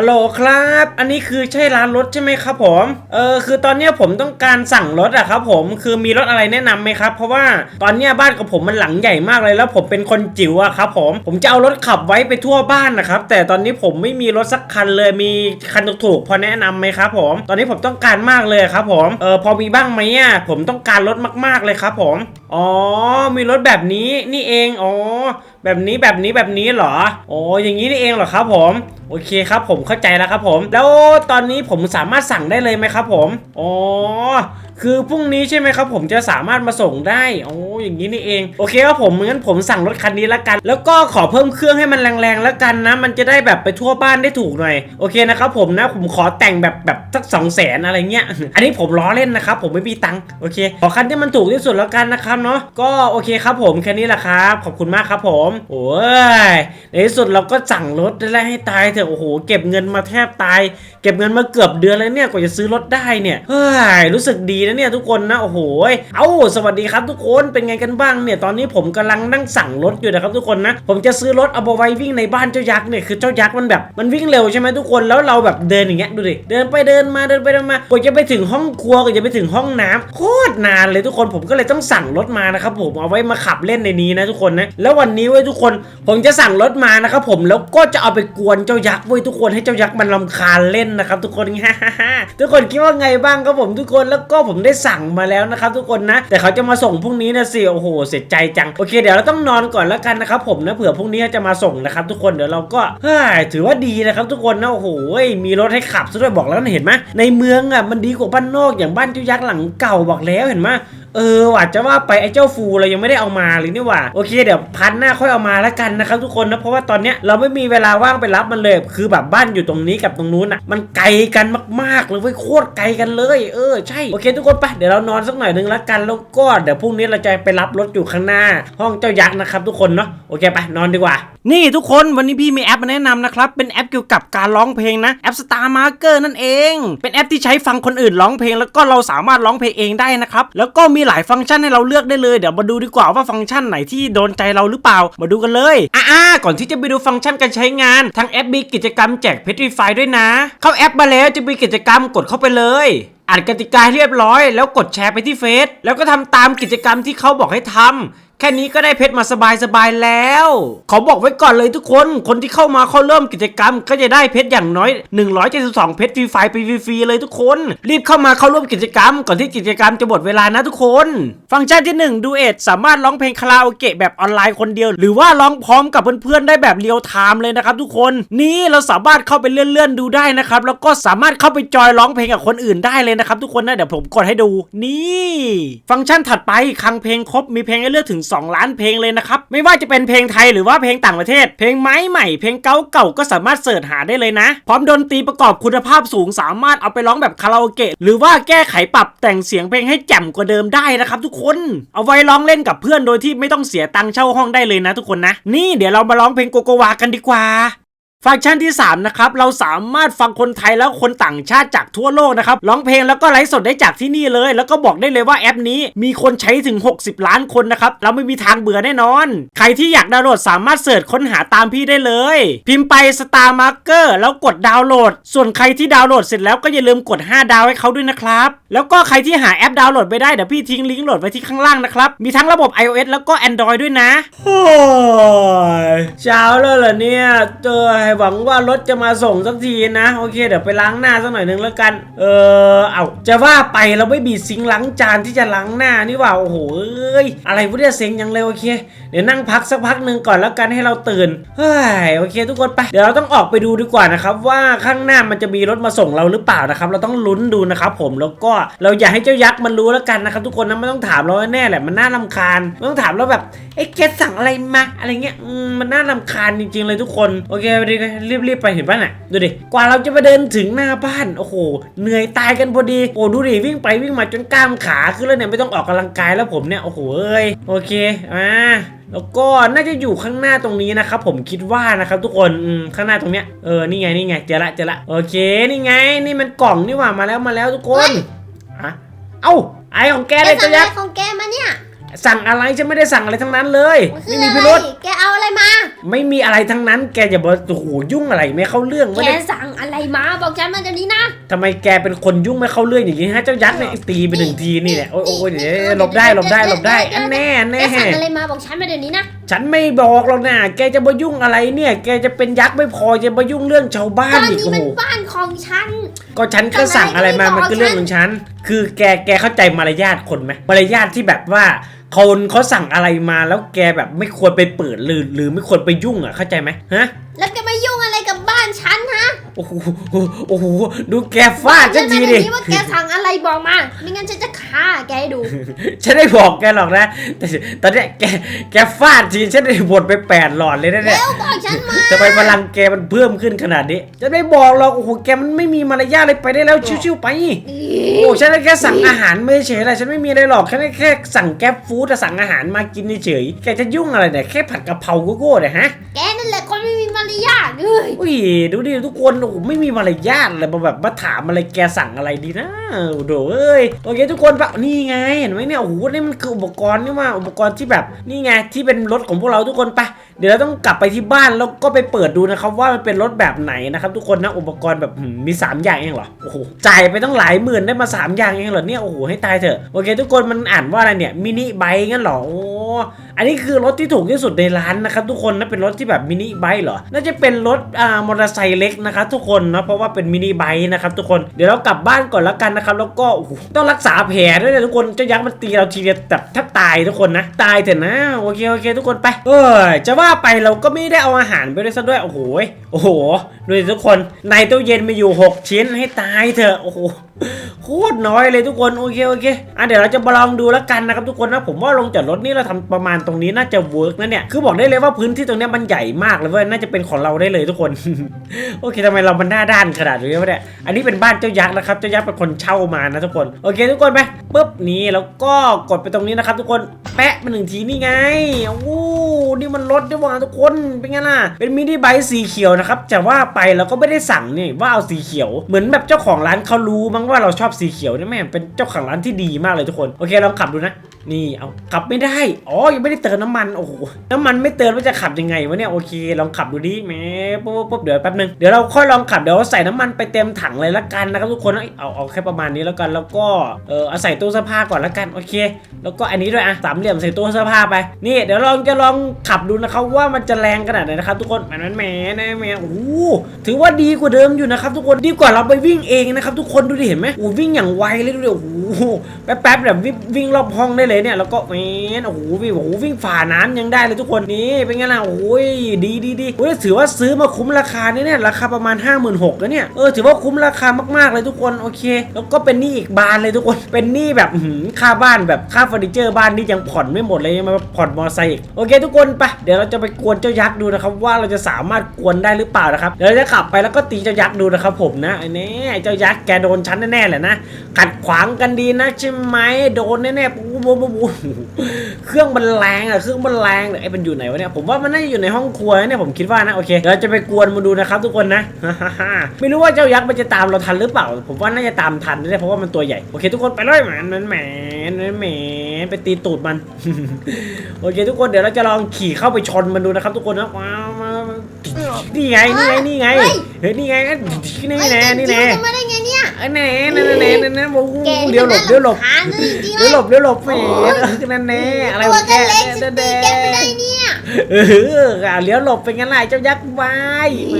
ฮัลโหลครับ อันนี้คือใช่ร้านรถใช่ไหมครับผม เออคือตอนเนี้ยผมต้องการสั่งรถอะครับผม คือมีรถอะไรแนะนำไหมครับ เพราะว่าตอนเนี้ยบ้านกับผมมันหลังใหญ่มากเลยแล้วผมเป็นคนจิ๋วอะครับผม ผมจะเอารถขับไว้ไปทั่วบ้านนะครับ แต่ตอนนี้ผมไม่มีรถสักคันเลย มีคันถูกๆพอแนะนำไหมครับผม ตอนนี้ผมต้องการมากเลยครับผม เออพอมีบ้างไหมอะผมต้องการรถมากๆเลยครับผม อ๋อ มีรถแบบนี้นี่เอง อ๋อแบบนี้แบบนี้แบบนี้เหรอ โอ้อย่างนี้นี่เองเหรอครับผมโอเคครับผมเข้าใจแล้วครับผม แล้วตอนนี้ผมสามารถสั่งได้เลยไหมครับผม อ๋อ คือพรุ่งนี้ใช่ไหมครับ ผมจะสามารถมาส่งได้โอ้อย่างนี้นี่เอง โอเคครับผมงั้นผมสั่งรถคันนี้ละกัน แล้วก็ขอเพิ่มเครื่องให้มันแรงๆแล้วกันนะ มันจะได้แบบไปทั่วบ้านได้ถูกหน่อย โอเคนะครับผมนะ ผมขอแต่งแบบแบบสักสองแสนอะไรเงี้ย อันนี้ผมล้อเล่นนะครับ ผมไม่มีตังค์ โอเค ขอคันที่มันถูกที่สุดแล้วกันนะครับเนาะ ก็โอเคครับผมแค่นี้แหละครับ ขอบคุณมากครับผม โอ้ย ในที่สุดเราก็สั่งรถได้แล้วให้ตายเถอะ โอ้โห เก็บเงินมาแทบตาย เก็บเงินมาเกือบเดือนแล้วเนี่ย กว่าจะซื้อรถได้เนี่ย เฮ้ย รู้สึกดีนะเนี่ยทุกคนนะโอ้โหเอ้าสวัสดีครับทุกคนเป็นไงกันบ้างเนี่ยตอนนี้ผมกำลังนั่งสั่งรถอยู่นะครับทุกคนนะ ผมจะซื้อรถเอาไปไว้วิ่งในบ้านเจ้ายักษ์เนี่ยคือเจ้ายักษ์มันแบบมันวิ่งเร็วใช่ไหมทุกคนแล้วเราแบบเดินอย่างเงี้ยดูดิเดินไปเดินมาเดินไปเดินมากว่าจะไปถึงห้องครัวก็จะไปถึงห้องน้ำโคตรนานเลยทุกคนผมก็เลยต้องสั่งรถมานะครับผมเอาไว้มาขับเล่นในนี้นะทุกคนนะแล้ววันนี้เว้ยทุกคน ผมจะสั่งรถมานะครับผมแล้วก็จะเอาไปกวนเจ้ายักษ์เว้ยทุกคนให้เจ้ายักษ์มันรำคาญเล่นนะครับทุกคนทุกคนคิดว่าไงบ้างครับผมทุกคนแล้วก็ผมได้สั่งมาแล้วนะครับทุกคนนะ แต่เขาจะมาส่งพรุ่งนี้นะสิโอ้โหเสียใจจังโอเคเดี๋ยวเราต้องนอนก่อนแล้วกันนะครับผมนะเผื่อพรุ่งนี้เขาจะมาส่งนะครับทุกคนเดี๋ยวเราก็เฮ้ยถือว่าดีนะครับทุกคนนะโอ้โหมีรถให้ขับซะด้วยบอกแล้วนะเห็นไหมในเมืองอะมันดีกว่าบ้านนอกอย่างบ้านจ้ายักษ์หลังเก่าบอกแล้วเห็นไหม เออว่าจะว่าไปไอ้เจ้าฟูเรายังไม่ได้เอามาเลยนี่หว่าโอเคเดี๋ยวพันหน้าค่อยเอามาแล้วกันนะครับทุกคนนะเพราะว่าตอนเนี้ยเราไม่มีเวลาว่างไปรับมันเลย คือแบบบ้านอยู่ตรงนี้กับตรงนู้นอะมันไกลกันมากๆเลยเว้ยโคตรไกลกันเลย เออใช่โอเค ทุกคนไปเดี๋ยวเรานอนสักหน่อยนึงแล้วกันแล้วก็เดี๋ยวพรุ่งนี้เราจะไปรับรถอยู่ข้างหน้า ห้องเจ้ายักษ์นะครับทุกคนเนาะโอเคไปนอนดีกว่า นี่ทุกคนวันนี้พี่มีแอปมาแนะนำนะครับเป็นแอปเกี่ยวกับการร้องเพลงนะแอป Star Marker นั่นเอง เป็นแอปที่ใช้ฟังคนอื่นร้องเพลง แล้วก็เราสามารถร้องเพลงเองได้นะครับแล้วก็มีีหลายฟังก์ชันให้เราเลือกได้เลย เดี๋ยวมาดูดีกว่าว่าฟังก์ชันไหนที่โดนใจเราหรือเปล่า มาดูกันเลยอ่าก่อนที่จะไปดูฟังก์ชันการใช้งานทางแอปมีกิจกรรมแจกเพชรีไฟด้วยนะ เข้าแอปมาแล้วจะมีกิจกรรมกดเข้าไปเลยอ่านกติกาเรียบร้อย แล้วกดแชร์ไปที่เฟซแล้วก็ทำตามกิจกรรมที่เขาบอกให้ทำ แค่นี้ก็ได้เพชรมาสบายๆแล้ว ขอบอกไว้ก่อนเลยทุกคน คนที่เข้ามาเข้าเริ่มกิจกรรม ก็จะได้เพชรอย่างน้อย 172 เพชรฟรีไฟไปฟรีๆเลยทุกคน รีบเข้ามาเข้าร่วมกิจกรรม ก่อนที่กิจกรรมจะหมดเวลานะทุกคน ฟังก์ชันที่ 1 ดูเอทสามารถร้องเพลงคาราโอเกะแบบออนไลน์คนเดียว หรือว่าร้องพร้อมกับเพื่อนๆได้แบบเรียลไทม์เลยนะครับทุกคน นี่เราสามารถเข้าไปเลื่อนๆดูได้นะครับแล้วก็สามารถเข้าไปจอยร้องเพลงกับคนอื่นได้เลยนะครับทุกคนนะเดี๋ยวผมกดให้ดูนี่ ฟังก์ชันถัดไปคังเพลงครบมีเพลงให้เลือกถึง2 ล้านเพลงเลยนะครับ ไม่ว่าจะเป็นเพลงไทยหรือว่าเพลงต่างประเทศ เพลงไม้ใหม่ เพลงเก่าเก่าก็สามารถเสิร์ชหาได้เลยนะ พร้อมดนตรีประกอบคุณภาพสูงสามารถเอาไปร้องแบบคาราโอเกะหรือว่าแก้ไขปรับแต่งเสียงเพลงให้แจ่มกว่าเดิมได้นะครับทุกคน เอาไว้ร้องเล่นกับเพื่อนโดยที่ไม่ต้องเสียตังค์เช่าห้องได้เลยนะทุกคนนะ นี่เดี๋ยวเรามาร้องเพลงโกโกวากันดีกว่า ฟังก์ชันที่ 3 นะครับ เราสามารถฟังคนไทยแล้วคนต่างชาติจากทั่วโลกนะครับร้องเพลงแล้วก็ไลฟ์สดได้จากที่นี่เลย แล้วก็บอกได้เลยว่าแอปนี้มีคนใช้ถึง 60 ล้านคนนะครับ เราไม่มีทางเบื่อแน่นอน ใครที่อยากดาวน์โหลดสามารถเสิร์ชค้นหาตามพี่ได้เลย พิมพ์ไป Star Marker แล้วกดดาวน์โหลด ส่วนใครที่ดาวน์โหลดเสร็จแล้วก็อย่าลืมกด 5 ดาวให้เขาด้วยนะครับ แล้วก็ใครที่หาแอปดาวน์โหลดไม่ได้เดี๋ยวพี่ทิ้งลิงก์โหลดไว้ที่ข้างล่างนะครับมีทั้งระบบ iOS แล้วก็ Android ด้วยนะโอ้ยเช้าแล้วเหรอเนี่ยเจอหวังว่ารถจะมาส่งสักทีนะ โอเค เดี๋ยวไปล้างหน้าสักหน่อยนึงแล้วกัน เออเอาจะว่าไปเราไม่มีซิงล้างจานที่จะล้างหน้านี่ว่าโอ้โหเอ้ยอะไรวะเนี่ยเซ็งยังเลยโอเค เดี๋ยวนั่งพักสักพักหนึ่งก่อนแล้วกันให้เราตื่นเฮ้ยโอเค ทุกคนไปเดี๋ยวเราต้องออกไปดูดีกว่านะครับว่าข้างหน้ามันจะมีรถมาส่งเราหรือเปล่านะครับ เราต้องลุ้นดูนะครับผมแล้วก็เราอย่าให้เจ้ายักษ์มันรู้แล้วกันนะครับทุกคนนะไม่ต้องถามเราแน่แหละมันน่ารำคาญไม่ต้องถามเราแบบไอ้แกสั่งอะไรมาอะไรเงี้ยมันน่ารำคาญจริง ๆ เลยทุกคนโอเคไปดีรีบๆไปเห็นป่ะน่ะดูดิกว่าเราจะมาเดินถึงหน้าบ้านโอ้โหเหนื่อยตายกันพอดีโอ้ดูดิวิ่งไปวิ่งมาจนกล้ามขาขึ้นแล้วเนี่ยไม่ต้องออกกำลังกายแล้วผมเนี่ยโอ้โหเอ้ยโอเคอ่าแล้วก็น่าจะอยู่ข้างหน้าตรงนี้นะครับผมคิดว่านะครับทุกคนอืมข้างหน้าตรงเนี้ยเออนี่ไงนี่ไงเจอละเจอละโอเคนี่ไงนี่มันกล่องนี่หว่ามาแล้วมาแล้วทุกคนอะเอ้าไอของแกแกเลยสั่เจ้างอะยัไรกษ์ของแกมาเนี่ย สั่งอะไรฉันไม่ได้สั่งอะไรทั้งนั้นเลยมันคืไม่อมีอะพิไรรุษแกเอาอะไรมา ไม่มีอะไรทั้งนั้น แกอย่าบอกโอ้โหยุ่งอะไรไม่เข้าเรื่องแกไม่ได้สั่งอะไรมาบอกฉันมาเดี๋ยวนี้นะทำไมแกเป็นคนยุ่งไม่เข้าเรื่องอย่างนี้ฮะเจ้ายักษ์เนี่ยตีไปหนึ่งทีนี่แหละโอ้ยโอ้ยเดี๋ยวหลบได้หลบได้หลบได้อันแน่อันแกแน่สั่งอะไรมาบอกฉันมาเดี๋ยวนี้นะ ฉันไม่บอกหรอกนะแกจะมายุ่งอะไรเนี่ย แกจะเป็นยักษ์ไม่พอจะมายุ่งเรื่องชาวบ้าตนอนอีกนี้โอ้มัโหนบ้านของฉัน ก็ฉันก็สั่งอะไรมาทำไมมันก็ไม่บอกเรื่องของฉัน คือแกแกเข้าใจมารยาทคนไหมมารยาทที่แบบว่าคนเขาสั่งอะไรมาแล้วแกแบบไม่ควรไปเปิดหรือหรือไม่ควรไปยุ่งอะเข้าใจไหมฮะแล้วแกมายุ่งอะไรกับบ้านฉันฮะโอ้โหโอ้โหดูแกฟาดฉันทีมาดิเยวนี้ว่าแกสั่งอะไรบอกมา ไม่งั้นฉันจะ ฆ่าแกให้ดู ฉันได้บอกแกหรอกนะแต่ตอนเนี้ยแกแกฟาดทีฉันได้บทไปแปดหลอดเลยนะเนี่ยเร็วบอกฉันมา ทำไมพลังแกมันเพิ่มขึ้นขนาดนี้ จะไม่บอกหรอก โอ้โห แกมันไม่มีมารยาทเลยไปได้แล้วชิวๆไป โอ้ฉันแค่สั่งอาหารไม่เฉยอะไรฉันไม่มีอะไรหรอกแค่แค่สั่งแก๊ปฟู้ดแต่สั่งอาหารมากินเฉยๆแกจะยุ่งอะไรเนี่ย แค่ผัดกะเพราโก้ๆเนี่ยฮะ แก มารยาทเลยอุ้ยดูดิทุกคนโอ้โหไม่มีมารยาทเลยมาแบบมาถามอะไรแกสั่งอะไรดีนะโอ้โหเอ้ยโอเคทุกคนปะนี่ไงเห็นไหมเนี่ยโอ้โหนี่มันคืออุปกรณ์นี่มาอุปกรณ์ที่แบบนี่ไงที่เป็นรถของพวกเราทุกคนไปะ เดี๋ยวเราต้องกลับไปที่บ้านแล้วก็ไปเปิดดูนะครับว่ามันเป็นรถแบบไหนนะครับ ทุกคนนะอุปกรณ์แบบมีสามอย่างเองเหรอโอ้โหจ่ายไปต้องหลายหมื่นได้มาสามอย่างเองเหรอเนี่ยโอ้โหให้ตายเถอะโอเค ทุกคนมันอ่านว่าอะไรเนี่ยมินิไบค์งั้นเหรอโอ้อันนี้คือรถที่ถูกที่สุดในร้านนะครับทุกคนนะเป็นรถที่แบบมินิไบค์เหรอน่าจะเป็นรถอ่ามอเตอร์ไซค์เล็กนะครับทุกคนนะเพราะว่าเป็นมินิไบค์นะครับทุกคนเดี๋ยวเรากลับบ้านก่อนแล้วกันนะครับแล้วก็ต้องรักษาแผลด้วยนะทุกคนเจ้ายักษ์มันตีเราทีเดียวแบบแทบตายทุกคนนะ ตายเถอะนะโอเคโอเค ทุกคนไปเออจะว่าาไปเราก็ไม่ได้เอาอาหารไปด้วยซะด้วยโอ้โหโอ้โหดูสิทุกคนในตู้เย็นมีอยู่ 6 ชิ้นให้ตายเถอะโอ้โห คตรน้อยเลยทุกคนโอเคโอเคอะเดี๋ยวเราจะมาลองดูแล้วกันนะครับทุกคนนะผมว่าลงจากรถนี่เราทำประมาณตรงนี้น่าจะเวิร์กนะเนี่ยคือบอกได้เลยว่าพื้นที่ตรงนี้มันใหญ่มากเลยเว้ยน่าจะเป็นของเราได้เลยทุกคน โอเคทำไมเรามันหน้าด้านขนาดนี้วะเนี่ยอันนี้เป็นบ้านเจ้ายักษ์นะครับเจ้ายักษ์เป็นคนเช่ามานะทุกคนโอเค ทุกคนไปปุ๊บนี่แล้วก็กดไปตรงนี้นะครับ ทุกคนแปะมาหนึ่งทีนี่ไงโอ้นี่มันรถด้วยว่ะทุกคนเป็นไงล่ะเป็นมินิไบค์สีเขียวนะครับแต่ว่าไปเราก็ไม่ได้สั่งนี่ว่าเอาสีเขียว เหมือนแบบเจ้าของร้านเขารู้มั้งว่าเราชอบสีเขียวนี่แม่งเป็นเจ้าของร้านที่ดีมากเลยทุกคน โอเคลองขับดูนะ นี่เอาขับไม่ได้ อ๋อ ยังไม่ได้เติมน้ำมัน โอ้โห น้ำมันไม่เติมว่าจะขับยังไงวะเนี่ย โอเค ลองขับดูดิแมปุ๊บปุ๊บปุ๊บเดี๋ยวแป๊บนึง เดี๋ยวเราค่อยลองขับ เดี๋ยวใส่น้ำมันไปเต็มถังเลยละกันนะครับทุกคน เออาเอาแค่ประมาณนี้แล้วกัน แล้วก็ เออเอาใส่ตู้เสื้อผ้าก่อนละกัน โอเค แล้วก็อันนี้ด้วยอะสามเหลี่ยมใส่ตู้เสื้อผ้าไป นี่ เดี๋ยวลองจะลองขับดูนะครับว่ามันจะแรงขนาดไหนนะครับทุกคนแหมแหมแหมแหมโอ้โหถือว่าดีกว่าเดิมอยู่นะครับทุกคน ดีกว่าเราไปวิ่งเองนะครับทุกคน ดูดิ เห็นไหมโอ้วิ่งอย่างไวเลยดูดิโอ้โห แป๊บๆแบบวิ่งรอบห้องได้เลยเนี่ยแล้วก็แมนโอ้โหวิ่งโอ้โหวิ่งฝ่าน้ำยังได้เลยทุกคนนี่เป็นไงล่ะโอ้ยดีดีดีโอ้ยถือว่าซื้อมาคุ้มราคาเนี่ยเนี่ยราคาประมาณ 5 6 0 0 0แล้วเนี่ยเออถือว่าคุ้มราคามากๆเลยทุกคนโอเค แล้วก็เป็นหนี้อีกบานเลยทุกคนเป็นหนี้แบบค่าบ้านแบบค่าเฟอร์นิเจอร์บ้านนี่ยังผ่อนไม่หมดเลยมาผ่อนมอไซค์อีกโอเค ทุกคนไปเดี๋ยวเราจะไปกวนเจ้ายักษ์ดูนะครับว่าเราจะสามารถกวนได้หรือเปล่านะครับเดี๋ยวเราจะขับไปแล้วก็ตีเจ้ายักษ์ดูนะครับผมนะไอ้นี่เจ้ายักษ์แกโดนฉันแน่ๆแหละนะขัดขวางกันดีนะใช่ไหมโดนแน่ๆปุ๊บบปุ๊บปุ๊บเครื่องมันแรงอะเครื่องมันแรงเลยไอ้มันอยู่ไหนวะเนี่ยผมว่ามันน่าจะอยู่ในห้องครัวเนี่ยผมคิดว่านะโอเคเราจะไปกวนมาดูนะครับทุกคนนะไม่รู้ว่าเจ้ายักษ์มันจะตามเราทันหรือเปล่า ผมว่าน่าจะตามทันนะเพราะว่ามันตัวใหญ่โอเค ทุกคนไปเลยแหมนแหมนแหมนแมนไปตีตูดมัน โอเค ทุกคนเดี๋ยวเราจะลองขี่เข้าไปชนมันดูนะครับ ทุกคนนะว้าวมานี่ไงนี่ไงนี่ไงเฮ้ยนี่ไงนี่แน่นี่แน่ไง เนี่ยไอแน่แน่แน่แน่แน่โอ้โหแกเดี๋ยวหลบเดี๋ยวหลบหาจริงๆเดี๋ยวหลบเดี๋ยวหลบแหมโอ้ยนั่นแน่อะไรตัวของแกก็เล็กจะตีแกไม่ได้แน่เนี่ยเอออะเลี้ยวหลบเป็นไงล่ะเจ้ายักษ์วายแหม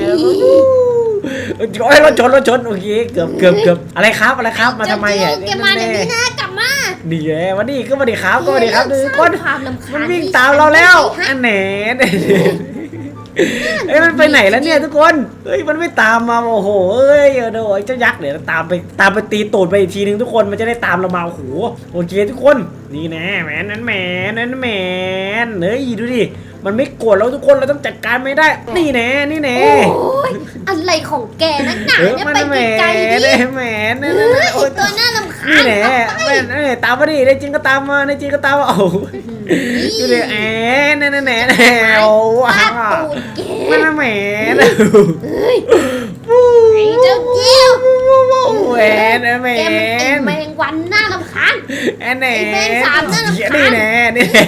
โอ้ยรถชนรถชนโอเคเกือบเกือบเกือบอะไรครับอะไรครับมาทำไมอะแกมาเดี๋ยวนี้นะกลับมานี่ไงวันนี้ก็มาดีครับก็มาดีครับทุกคน ความลำคาญมันวิ่งตามเราแล้วอันแหน่ เอ้ยมันไปไหนแล้วเนี่ยทุกคนเฮ้ยมันไม่ตามมาโอ้โหเอ้ยโดยเจ้ายักษ์เดี๋ยวตามไปตามไปตีตูดไปอีกทีนึงทุกคนมันจะได้ตามเรามาโอ้โหโอเคทุกคนนี่แน่แหมนนั้นแหมนนั้นแหมนเฮ้ยดูดิมันไม่โกรธเราทุกคนเราต้องจัดการไม่ได้ นี่แน่นี่แน่โอ้ยอะไรของแกนักหนาเออเนี่ยมันไปแหมไกลๆดินแหมนนั่นเฮ้นั่นยโอ้ยตัวน่า รำคานี่ญแน่แม่เอ้ยตามมาดิในจริงก็ตามมาในจริงก็ตามมาโอ้โหดูดิแอนแน่แน่แน่แน่โอ้ว้าฟาดตูดแกแม่น่ะแหมนเฮ้ยไอ้เจ้าเกี้ยวแหมนแหมแกมันไอ้นแมง วันน่ารำคาญ แอนแหน่ไอ้แมงสาบน่ารำคาญนี่แน่นี่แน่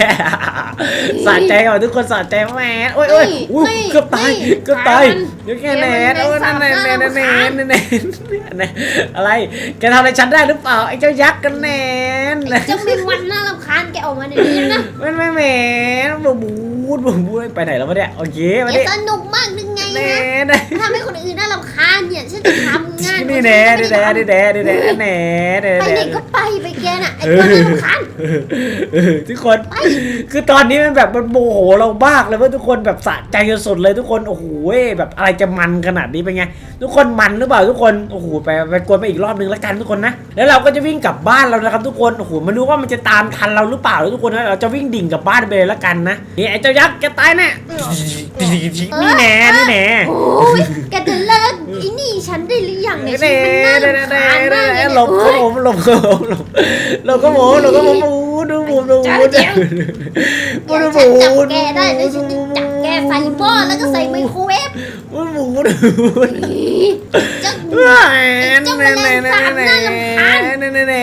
สะใจก่อนทุกคนสะใจแหมโอ้ยโอ้ยนี่อุ้ยนี่เกือบตายนี่เกือบตายมันเดี๋ยวแกแหน่แกมันโอ้ยแมนั่งนสาแน่บแน่น่ารำแน่คาญแน่แน่อะไร แกทำอะไรฉันได้หรือเปล่าไอ้เจ้ายักษ์กันแน่เจ้าแมงวันน่ารำคาญแกออกมาเดี๋ยวนี้นะมันไม่แหมบูบูดบูบูดไปไหนแล้ววะเนี่ยโอเคมาแกดิสนุกมากนึง ไงแน่นะแน่ทำให้คนอื่นน่ารำคาญเนี่ยฉันจะทำงานนี่แน่นี่แน่นี่แน่นี่แน่แน่แน่ไปแน่ไหนก็ไปไปแกน่ะไอ้ตัวน่ารำคาญเออทุกคนคือตอนนี้มันแบบมันโมโหเรามากเลยว่าทุกคนแบบสะใจสุดๆเลยทุกคนโอ้โหแบบอะไรจะมันขนาดนี้เป็นไงทุกคนมันหรือเปล่าทุกคนโอ้โหไปไปกวนไปอีกรอบนึงแล้วกันทุกคนนะแล้วเราก็จะวิ่งกลับบ้านเรานะครับทุกคนโอ้โหไม่รู้ว่ามันจะตามทันเราหรือเปล่าทุกคนนะเราจะวิ่งดิ่งกลับบ้านไปเลยแล้วกันนะนี่ไอ้เจ้ายักษ์แกตายแน่นี่แน่นี่แน่โอ้ยแกจะเลิกไอ้นี่ฉันได้หรือยังเนี่ยฉันมันน่ารำคาญมากเลยเนี่ยหลบก็ผมหลบก็ผมหลบหลบก็ผมหลบก็ผมดูดูดูดูเจ้าดูเดี๋ยวเดี๋ยวฉันจับแกได้แล้วฉันจะจับ แกใส่หม้อแล้วก็ใส่ไมโครเวฟมันหมูดูเจ้าแมนเจ้าแมนงสาบน่ารำคาญแน่แน่แน่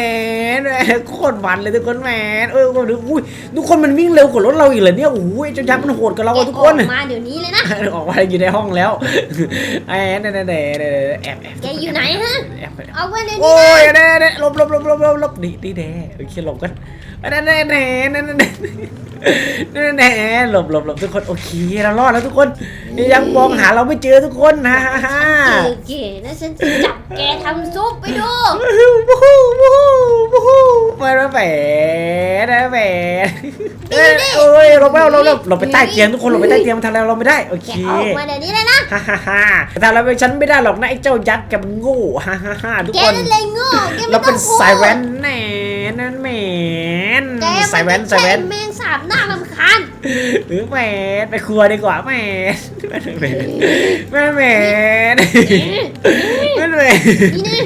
โคตรมันเลยทุกคนแมนเอออุ้ยทุกคนมันวิ่งเร็วกว่ารถเราอีกเหรอเนี่ยโอ้ยจ้ายักมันโหดกับเราทุกคนออกมาเดี๋ยวนี้เลยนะออกมาอยู่ในห้องแล้วแอนแน่แน่แน่แอบแอบแกอยู่ไหนฮะเอาไว้ในนี้โอ้ยแน่แน่ลบลบลบลบลบลบดีดีแน่โอเคหลบกันแน่แน่แน่แน่แน่แน่แน่หลบหลบหลบทุกคนโอเคเรารอดแล้วทุกคนยังมองหาเราไม่เจอทุกคนฮ่าฮ่าฮ่าโอเคนะฉันจะจับแกทำซุปไปดูวู้ฮู้วู้ฮู้วู้ฮู้มาแล้วแหมนะแหมเอ้ยโอ้ยหลบไปหลบหลบหลบไปใต้เตียงทุกคนหลบไปใต้เตียงมันทำอะไรเราไม่ได้โอแกเคออกมาเดี๋ยวนี้เลยนะฮ่าฮ่าฮ่าทำอะไรไปฉันไม่ได้หรอกนะไอ้เจ้ายักษ์แกมันโง่ฮ่าฮ่าฮ่าทุกแกคนนั่นเลยโง่แกไม่เราต้เป็อนงพูดสายแว้นแน่นั่นแหมนแกสายแว้นมันสายแค่แว้นแมงสาบหน้ารำคาญ หรือแหมนไปครัวดีกว่าแหมนแหมนแหมนแหมนแหมนแหมนนี่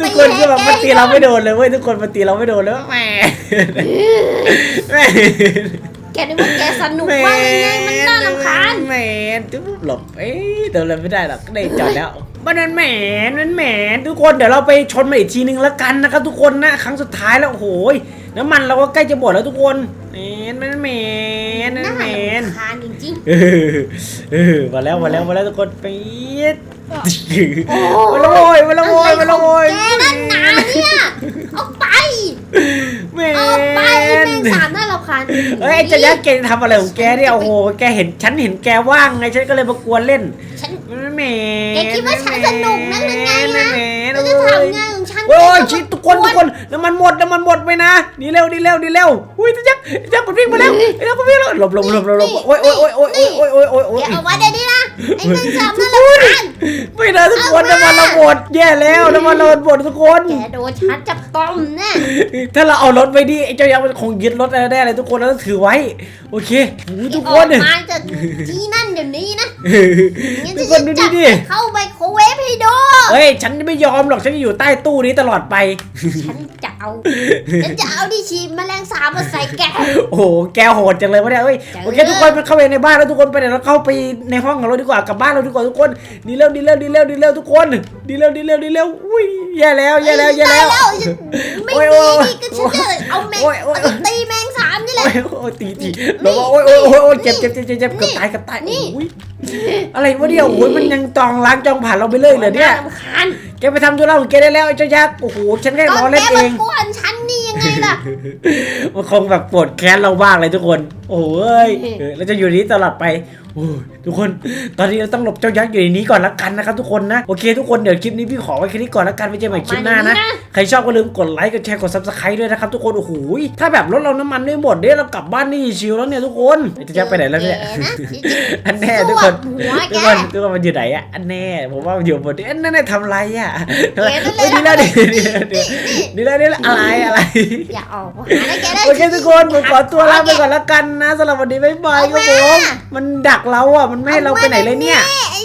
นะทุกคนก็แบบมาตีเราไม่โดนเลยเว้ยทุกคนมาตีเราไม่โดนเลยว่าแหมแหมแกนึกว่าแกสนุกมากเลยไงมันน่ารำคาญแหมนทุบหลบเอ้ยเดินเลยไม่ได้หรอกก็ได้จอดแล้วมันนั่นแหมนนั่นแหมนทุกคนเดี๋ยวเราไปชนมาอีกทีนึงแล้วกันนะครับทุกคนนะครั้งสุดท้ายแล้วโอ้โหน้ำมันเราก็ใกล้จะหมดแล้วทุกคน แหมนนั่นแหมนนั่นแหมนน่ารำคาญจริงเออเออมาแล้วมาแล้วมาแล้วทุกคนปี๊ดโอ้มาแล้วโว้ยมาๆแล้วโว้ยมาแล้วโว้ยแกนั่นหนาเนี่ยออกไปแมออกไปแมงนสาบน่ารำคาญเฮ้ยไอ้เจะยักษ์แกจะทำอะไรของแกเนี่ยโอ้โหแกเห็นฉันเห็นแกว่างไงฉันก็เลยมากวนเล่นฉันแหมแกคิดว่าฉันสนุกนักหรือไงนะแหมเราจะทำงานของฉัน โอ้ยแกชิดมาทุกคนทุกคนน้ำมันหมดน้ำมันหมดไปนะดีเร็วดีเร็วดีเร็วอุ้ยเจะยักษ์เจะยักษ์มันวิ่งมาแล้วเจะยักษ์มันวิ่งแล้วหลบหลบหลบหลบหลบโอ้ยโอ้ยโอ้ยโอ้ยโอ้ยโอ้ยโอ้ยโอ้ยแกเอาไว้เดี๋ยวนี้นะไอ้แมงสาบน่ารำคาญไม่นะทุกคนน้ำมันเราหมดแย่แล้วน้ำมันเราหมดทุกคนแกโดนฉันจับต้มแน่ถ้าเราเอารถไปดิไอ้เจ้ายักษ์มันคงยึดรถได้เลยทุกคนแล้วถือไว้ โอเคอู้ทุกอคอนกมาจากที่นั่นเดี๋ยวนี้นะงั้นทุกคฉันนดูจะดิจับดิเข้าไมโค รเวฟให้ดู เฮ้ย ฉันไม่ยอมหรอก ฉันจะอยู่ใต้ตู้นี้ตลอดไป ฉันจะเอา ฉันจะเอาที่ฉีดแมลงสาบมาใส่แก โอ้โห แกโหดจังเลยวะเนี่ยเฮ้ยจังโอเคทุกคนมันเข้าไปในบ้านแล้วทุกคนไปไหนเราเข้าไปในห้องของเราดีกว่ากลับบ้านเราดีกว่าทุกคน ดีเร็วดีเร็วดีเร็วดีเร็วทุกคน ดีเร็วดีเร็วดีเร็ว อุ้ยแย่แล้วแย่แล้วแย่แล้วตายฉันไม่โอ้ยดีโอ้ยนี่ก็ฉันจะเอา โอ้ละยโอ้ยตีตีแล้วก็โอ้ยโอ้ยโอ้ยโอ้ยเจ็บเจ็บเจ็บเจ็บเจ็บเกือบตายเกือบตายนี่โอ้ยอะไรวะเนี่ยโอ้ยมันยังจองล้างจองผ่านเราไปเลยเหรอเนี่ยารำคาญแกไปทำธุระของแกได้แล้วไอ้เจ้ายักษ์โอ้โหฉันแค่ตรออนเล่แกนเอมางกวนฉันนี่ยังไงล่ะมันคงแบบปวดแค้นเราบ้างเลยทุกคน โอ้ยเออเราจะอยู่นี้ตลอดไปโอ้ย ทุกคนตอนนี้เราต้องหลบเจ้ายักษ์อยู่ในนี้ก่อนละกันนะครับทุกคนนะโอเคทุกคนเดี๋ยวคลิปนี้พี่ขอไว้แค่นี้ก่อนละกันไว้เจอกันใหม่คลิปหน้านะใครชอบก็ลืมกดไลค์กดแชร์กด subscribe ด้วยนะครับทุกคนโอ้โหถ้าแบบรถเราน้ำมันไม่หมดเนี่ยเรากลับบ้านนี่ชิวแล้วเนี่ยทุกคนไอ้เจะยักษ์ไปไหนแล้วเนี่ยแกนะอันแน่ทุกคนสวบหัวทุแกกคนทุกคนมันอยู่ไหนอะอันแน่ผมว่ามันอยู่บนนี้อันนั่นน่ะทำไรอะเดี๋ยวนั่นเฮ้ยเลดียแล้วดีดีแล้วดีแล้วอะไรอะไรอย่าออกมาหาได้แกได้โอเคทุกคนผมขอตัวลาไปก่อนละกันนะสำหรับวันนี้บ๊ายบายครับผมมันดักเราอะมันไม่ให้เราไปไหนเลยเนี่ย ไอ้